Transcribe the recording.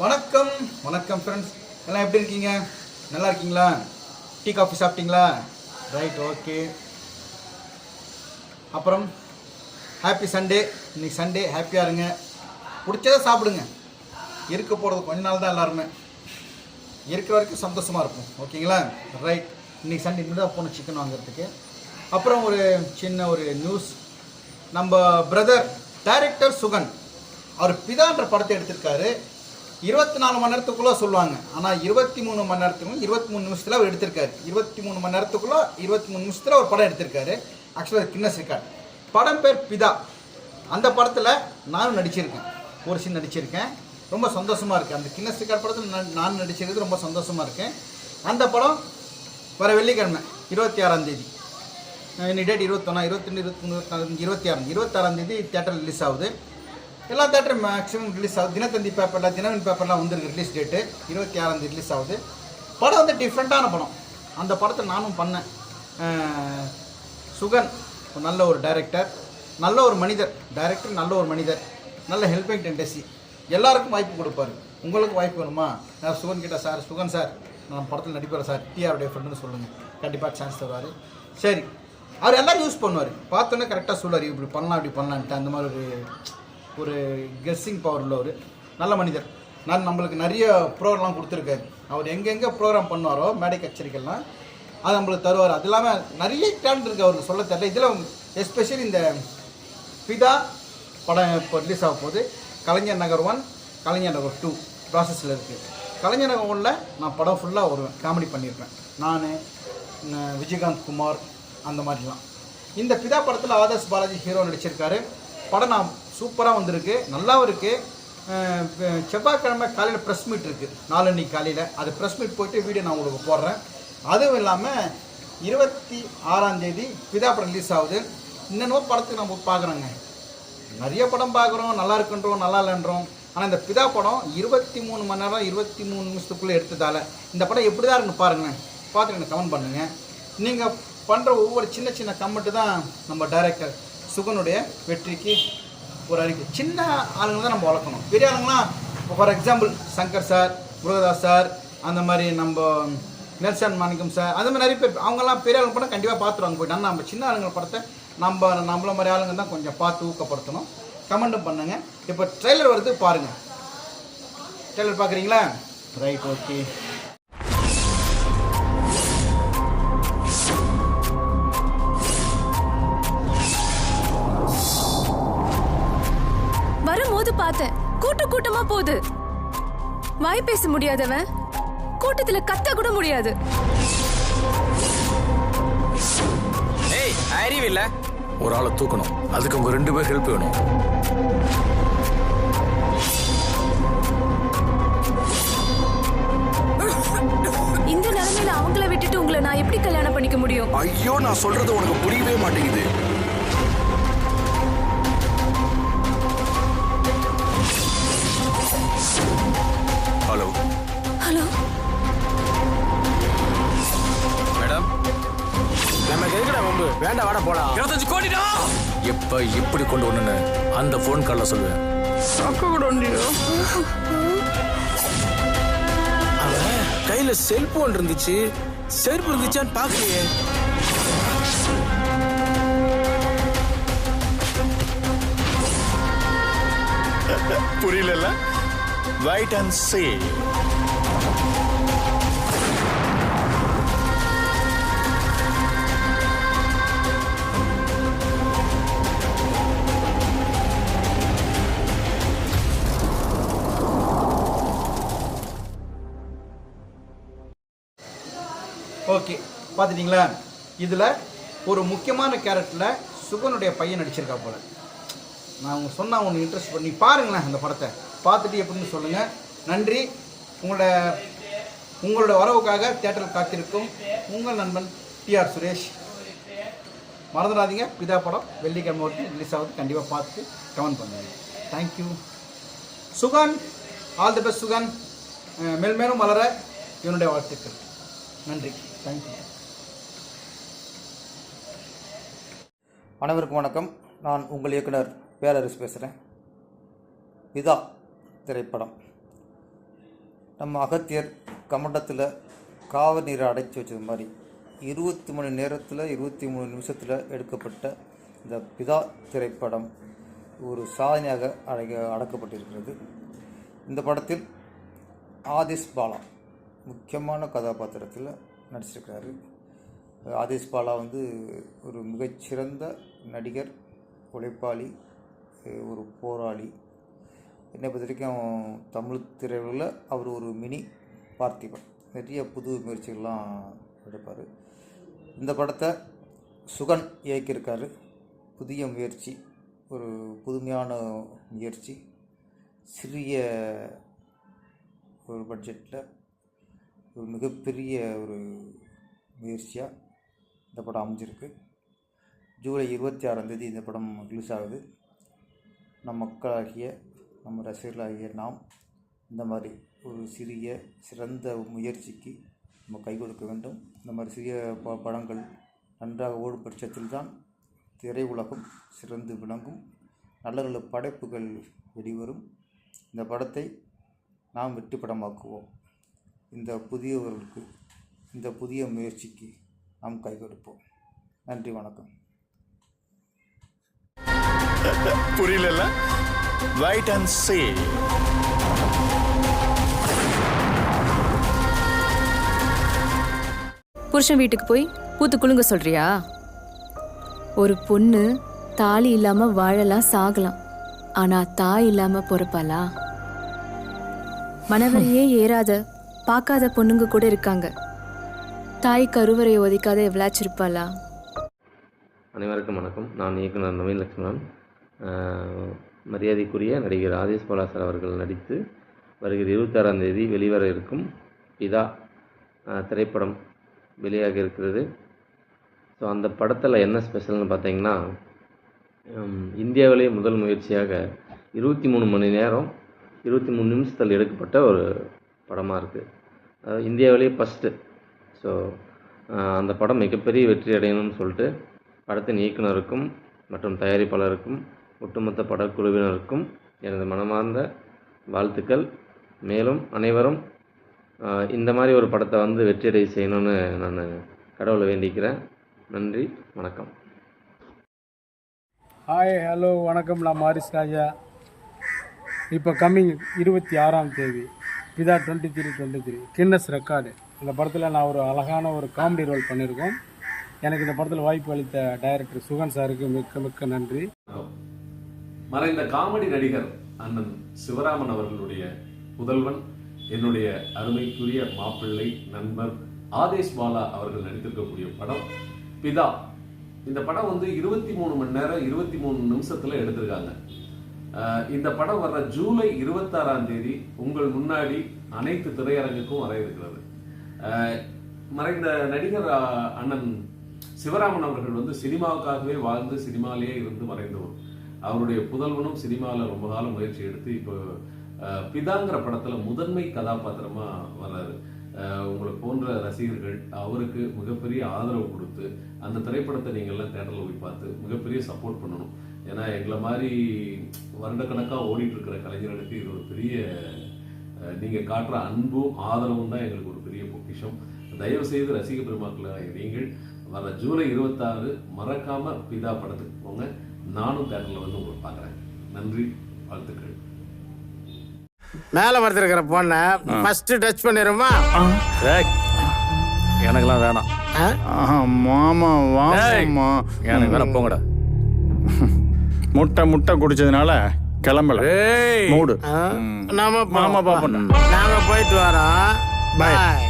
வணக்கம் வணக்கம் ஃப்ரெண்ட்ஸ் எல்லாம் எப்படி இருக்கீங்க? நல்லா இருக்கீங்களா? டீ காஃபி சாப்பிட்டீங்களா? ரைட் ஓகே அப்புறம் ஹாப்பி சண்டே இன்னைக்கு சண்டே ஹாப்பியாக இருங்க. பிடிச்சதை சாப்பிடுங்க. இருக்க போகிறது கொஞ்ச நாள் தான் எல்லாருமே. இருக்கிற வரைக்கும் சந்தோஷமாக இருக்கும் ஓகேங்களா ரைட் இன்றைக்கி சண்டே இன்னும் தான் போகணும் சிக்கன் வாங்குறதுக்கு. அப்புறம் ஒரு சின்ன ஒரு நியூஸ் நம்ம பிரதர் டைரக்டர் சுகன். அவர் பிதான்ற படத்தை எடுத்திருக்காரு. இருபத்தி நாலு மணி நேரத்துக்குள்ளே சொல்லுவாங்க. ஆனால் இருபத்தி மூணு மணி நேரத்துக்கும் இருபத்தி மூணு நிமிஷத்தில் அவர் எடுத்திருக்காரு. இருபத்தி மூணு மணி நேரத்துக்குள்ளே இருபத்தி மூணு நிமிஷத்தில் ஒரு படம் எடுத்திருக்காரு. ஆக்சுவலாக கின்னஸ் ரெக்கார்ட். படம் பேர் பிதா. அந்த படத்தில் நானும் நடிச்சிருக்கேன். ஒரு சீன் நடிச்சிருக்கேன். ரொம்ப சந்தோஷமாக இருக்குது அந்த கின்னஸ் ரெக்கார்ட் படத்தில் நான் நடிச்சிருக்கிறது ரொம்ப சந்தோஷமாக இருக்கேன் அந்த படம் வர வெள்ளிக்கிழமை இருபத்தி ஆறாம் தேதி இன்னைக்கு டேட் இருபத்தொன்னா இருபத்தொன்று இருபத்தி மூணு இருபத்தி ஆறு இருபத்தாறாம் தேதி தேட்டர் ரிலீஸ் ஆகுது. எல்லா தேட்டரும் மேக்ஸிமம் ரிலீஸ் ஆகுது. தினத்தந்தி பேப்பரில் தினவின் பேப்பர்லாம் வந்துருக்கு ரிலீஸ் டேட்டு இருபத்தி ஆறாந்தி ரிலீஸ் ஆகுது. படம் வந்து டிஃப்ரெண்ட்டான படம். அந்த படத்தை நானும் பண்ணேன். சுகன் ஒரு நல்ல ஒரு டைரக்டர் நல்ல ஒரு மனிதர். டைரக்டர் நல்ல ஒரு மனிதர். நல்ல ஹெல்பிங் டெண்டசி எல்லாருக்கும் வாய்ப்பு கொடுப்பாரு. உங்களுக்கு வாய்ப்பு வேணுமா? நான் சுகன் கிட்ட சார் சுகன் சார் நான் படத்தில் நடிப்பேன் சார். டிஆருடைய ஃப்ரெண்டுன்னு சொல்லுங்கள் கண்டிப்பாக சான்ஸ் தருவார். சரி. அவர் எல்லாரும் யூஸ் பண்ணுவார். பார்த்தோன்னே கரெக்டாக சொல்லுவார். இப்படி பண்ணலாம் இப்படி பண்ணலான்ட்டு. அந்த மாதிரி ஒரு ஒரு கெஸ்ஸிங் பவர் உள்ளவர் நல்ல மனிதர். நான் நம்மளுக்கு நிறைய ப்ரோக்ராம் கொடுத்துருக்காரு. அவர் எங்கெங்கே ப்ரோக்ராம் பண்ணுவாரோ மேடை கச்சேரிகள்லாம் அது நம்மளுக்கு தருவார். அது இல்லாமல் நிறைய டேலண்ட் இருக்குது அவருக்கு சொல்ல தெரியல. இதில் எஸ்பெஷலி இந்த பிதா படம் இப்போ ரிலீஸ் ஆக போகுது. கலைஞர் நகர் ஒன் கலைஞர் நகர் டூ ப்ராசஸில் இருக்குது கலைஞர் நகர் ஒன்றில் நான் படம் ஃபுல்லாக வருவேன் காமெடி பண்ணியிருப்பேன். நான் விஜயகாந்த் குமார் அந்த மாதிரிலாம். இந்த பிதா படத்தில் ஆதர்ஸ் பாலாஜி ஹீரோ நடிச்சிருக்காரு. படம் நான் சூப்பராக வந்திருக்கு. நல்லாவும் இருக்குது செவ்வாய்க்கிழமை காலையில் ப்ரெஸ் மீட் இருக்குது நாலன்னைக்கு காலையில். அது ப்ரெஸ் மீட் போயிட்டு வீடியோ நான் உங்களுக்கு போடுறேன். அதுவும் இல்லாமல் இருபத்தி ஆறாந்தேதி பிதா படம் ரிலீஸ் ஆகுது. இன்னும் படத்துக்கு நம்ம பார்க்குறோங்க. நிறைய படம் பார்க்குறோம். நல்லா இருக்குன்றோம் நல்லா இல்லைன்றோம். ஆனால் இந்த பிதா படம் இருபத்தி மூணு மணி நேரம் இருபத்தி மூணு நிமிஷத்துக்குள்ளே எடுத்ததால் இந்த படம் எப்படி தான் இருக்குன்னு பாருங்களேன். பார்த்துட்டு எனக்கு கமெண்ட் பண்ணுங்கள் நீங்கள் பண்ணுற ஒவ்வொரு சின்ன சின்ன கமெண்ட்டு தான் நம்ம டைரக்டர் சுகனுடைய வெற்றிக்கு ஒரு அறிக்கை. சின்ன ஆளுங்க தான் நம்ம வளர்க்கணும். பெரிய ஆளுங்களாம் for example Shankar sir Murugadoss sir அந்த மாதிரி நம்ம நெல்சன் மாணிக்கம் சார் அந்த மாதிரி நிறைய பேர் அவங்கெல்லாம் பெரிய ஆளுங்க படம் கண்டிப்பாக பார்த்துருவாங்க போயிட்டு. ஆனால் நம்ம சின்ன ஆளுங்களை படத்தை நம்ம நம்மள மாதிரி ஆளுங்க தான் கொஞ்சம் பார்த்து ஊக்கப்படுத்தணும். கமெண்ட்டும் பண்ணுங்க. இப்போ ட்ரெய்லர் வருது பாருங்கள் ட்ரெய்லர் பார்க்குறீங்களா ரைட் ஓகே வரும்போது பார்த்தேன். கூட்ட கூட்டமா போகுது. வாய் பேச முடியாதவன். கூட்டத்துல கத்த கூட முடியாது. ஏய் அறிவில்ல ஒரு ஆளை தூக்கணும். அதுக்கு உங்க ரெண்டு பேர் ஹெல்ப் வேணும். இந்த நிலைமையில அவங்கள விட்டுட்டு உங்களை நான் எப்படி கல்யாணம் பண்ணிக்க முடியும்? ஐயோ நான் சொல்றது உனக்கு புரியவே மாட்டேங்குது. ஹலோ ஹலோ மேடம் நமக்கு எதுக்குடா வம்பு? வேண்டாம் வாடா போலாம். இருபத்தஞ்சு கோடிடா! எப்ப எப்படி கொண்டு வரணும்னு அந்த ஃபோன் கால்ல சொல்லுவேன். அவன் கையில செல்போன் இருந்துச்சு. செருப்பு இருந்துச்சான்னு பாக்கலையே புரியல ரைட் அண்ட் சே ஓகே பார்த்துட்டிங்களா? இதில் ஒரு முக்கியமான கேரக்டரில் சுகனுடைய பையன் நடிச்சிருக்கா போல. நான் அவங்க சொன்னால் ஒன்று இன்ட்ரெஸ்ட் பண்ணி பாருங்களேன் அந்த படத்தை. பார்த்துட்டு எப்படின்னு சொல்லுங்கள் நன்றி. உங்களோட உங்களோட வரவுக்காக தேட்டரில் காத்திருக்கும் உங்கள் நண்பன் டிஆர் சுரேஷ். மறந்துடாதீங்க. பிதா படம் வெள்ளிக்கிழமை ஒட்டி ரிலீஸ் ஆகுது. கண்டிப்பாக பார்த்து கமெண்ட் பண்ணுங்கள் thank you Sugan all the best Sugan. அஹ் வளர என்னுடைய வாழ்த்துக்கள். நன்றி. தேங்க்யூ அனைவருக்கும் வணக்கம். நான் உங்கள் இயக்குனர் பேரரசு பேசுகிறேன் இதா திரைப்படம். நம்ம அகத்தியர் கமண்டத்தில் காவல் நீரை அடைச்சி வச்சது மாதிரி இருபத்தி மணி நேரத்தில் இருபத்தி மூணு நிமிஷத்தில் எடுக்கப்பட்ட இந்த பிதா திரைப்படம் ஒரு சாதனையாக அடை அடக்கப்பட்டிருக்கிறது. இந்த படத்தில் ஆதிஷ் பாலா முக்கியமான கதாபாத்திரத்தில் நடிச்சிருக்கிறாரு. ஆதிஷ் பாலா வந்து ஒரு மிகச்சிறந்த நடிகர் உழைப்பாளி ஒரு போராளி. என்னை பொறுத்த வரைக்கும் தமிழ் திரையுலகில் அவர் ஒரு மினி பார்த்திபன். நிறைய புது முயற்சிகள்லாம் எடுப்பார். இந்த படத்தை சுகன் இயக்கியிருக்காரு. புதிய முயற்சி ஒரு புதுமையான முயற்சி. சிறிய ஒரு பட்ஜெட்டில் ஒரு மிகப்பெரிய ஒரு முயற்சியாக இந்த படம் அமைஞ்சிருக்கு. ஜூலை இருபத்தி ஆறாம் தேதி இந்த படம் ரிலீஸ் ஆகுது. நம் மக்களாகிய நம்ம ரசிகர்களாகிய நாம் இந்த மாதிரி ஒரு சிறிய சிறந்த முயற்சிக்கு நம்ம கை கொடுக்க வேண்டும். இந்த மாதிரி சிறிய ப படங்கள் நன்றாக ஓடும் பட்சத்தில் தான் திரையுலகம் சிறந்து விளங்கும். நல்ல நல்ல படைப்புகள் வெளிவரும். இந்த படத்தை நாம் வெற்றி படமாக்குவோம். இந்த புதியவர்களுக்கு இந்த புதிய முயற்சிக்கு நாம் கை கொடுப்போம். நன்றி வணக்கம். புரியல ரைட் அண்ட் சே புருஷன் வீட்டுக்கு போய் பூத்து குலுங்க சொல்றியா? ஒரு பொண்ணு தாலி இல்லாம வாழலாம் சாகலாம். ஆனா தாய் இல்லாம பொறுப்பாளா? மனவரையே ஏறாத பார்க்காத பொண்ணுங்க கூட இருக்காங்க. தாய் கருவறையை ஒதுக்காத எவ்வளாச்சும் இருப்பாளா அனைவருக்கும் வணக்கம். நான் இயக்குனர் நவீன் லட்சுமணன். மரியாதைக்குரிய நடிகர் ஆதேஷ் பாலாசர் அவர்கள் நடித்து வருகிற இருபத்தாறாம் தேதி வெளிவர இருக்கும் பிதா திரைப்படம் வெளியாக இருக்கிறது. ஸோ அந்த படத்தில் என்ன ஸ்பெஷல்னு பார்த்தீங்கன்னா இந்தியாவிலேயே முதல் முயற்சியாக இருபத்தி மூணு மணி நேரம் இருபத்தி மூணு நிமிஷத்தில் எடுக்கப்பட்ட ஒரு படமாக இருக்குது அதாவது இந்தியாவிலேயே ஃபஸ்ட்டு ஸோ அந்த படம் மிகப்பெரிய வெற்றி அடையணும்னு சொல்லிட்டு படத்தின் இயக்குனருக்கும் மற்றும் தயாரிப்பாளருக்கும் ஒட்டுமொத்த படக்குழுவினருக்கும் எனது மனமார்ந்த வாழ்த்துக்கள். மேலும் அனைவரும் இந்த மாதிரி ஒரு படத்தை வந்து வெற்றியடை செய்யணும்னு நான் கடவுளை வேண்டிக்கிறேன். நன்றி வணக்கம். ஹாய் ஹலோ வணக்கம். நான் மாரிஸ் ராஜா. இப்போ கம்மிங் இருபத்தி ஆறாம் தேதி. Pitha twenty three twenty three Guinness record இந்த படத்தில் நான் ஒரு அழகான ஒரு காமெடி ரோல் பண்ணியிருக்கோம். எனக்கு இந்த படத்தில் வாய்ப்பு அளித்த டைரக்டர் சுகன் சாருக்கு மிக்க மிக்க நன்றி. மறைந்த காமெடி நடிகர் அண்ணன் சிவராமன் அவர்களுடைய புதல்வன் என்னுடைய அருமைக்குரிய மாப்பிள்ளை நண்பர் ஆதேஷ் பாலா அவர்கள் நடித்திருக்கக்கூடிய படம். பிதா இந்த படம் வந்து இருபத்தி மூணு மணி நேரம் இருபத்தி மூணு நிமிஷத்துல எடுத்திருக்காங்க. இந்த படம் வர்ற ஜூலை இருபத்தாறாம் தேதி உங்கள் முன்னாடி அனைத்து திரையரங்குக்கும் வர இருக்கிறது. மறைந்த நடிகர் அண்ணன் சிவராமன் அவர்கள் வந்து சினிமாவுக்காகவே வாழ்ந்து சினிமாலேயே இருந்து மறைந்தவர். அவருடைய புதல்வனும் சினிமாவில் ரொம்ப காலம் முயற்சி எடுத்து இப்போ பிதாங்கிற படத்தில் முதன்மை கதாபாத்திரமாக வர்றாரு. உங்களை போன்ற ரசிகர்கள் அவருக்கு மிகப்பெரிய ஆதரவு கொடுத்து அந்த திரைப்படத்தை நீங்கள்லாம் தேட்டரில் போய் பார்த்து மிகப்பெரிய சப்போர்ட் பண்ணணும். ஏன்னா எங்களை மாதிரி வருடக்கணக்காக ஓடிட்டு இருக்கிற கலைஞர்களுக்கு இது ஒரு பெரிய நீங்கள் காட்டுற அன்பும் ஆதரவும் தான் எங்களுக்கு ஒரு பெரிய பொக்கிஷம். தயவு செய்து ரசிக பெருமாக்களை நீங்கள் வர ஜூலை இருபத்தாறு மறக்காமல் பிதா படத்துக்கு போங்க. நானும் தேட்டரில் வந்து உங்களை பார்க்குறேன். நன்றி வாழ்த்துக்கள். மேல படுத்திருக்கிற பொண்ணை ஃபர்ஸ்ட் டச் பண்ணிடுமா ஏய், எனக்கெல்லாம் வேணாம். மாமா வாமா எனக்கு வேணாம் போங்கடா. முட்டை முட்டை குடிச்சதுனால கிளம்பல. மூடு. நாம மாமா பாப்பண்ண நாங்க போயிட்டு வரோம். பாய்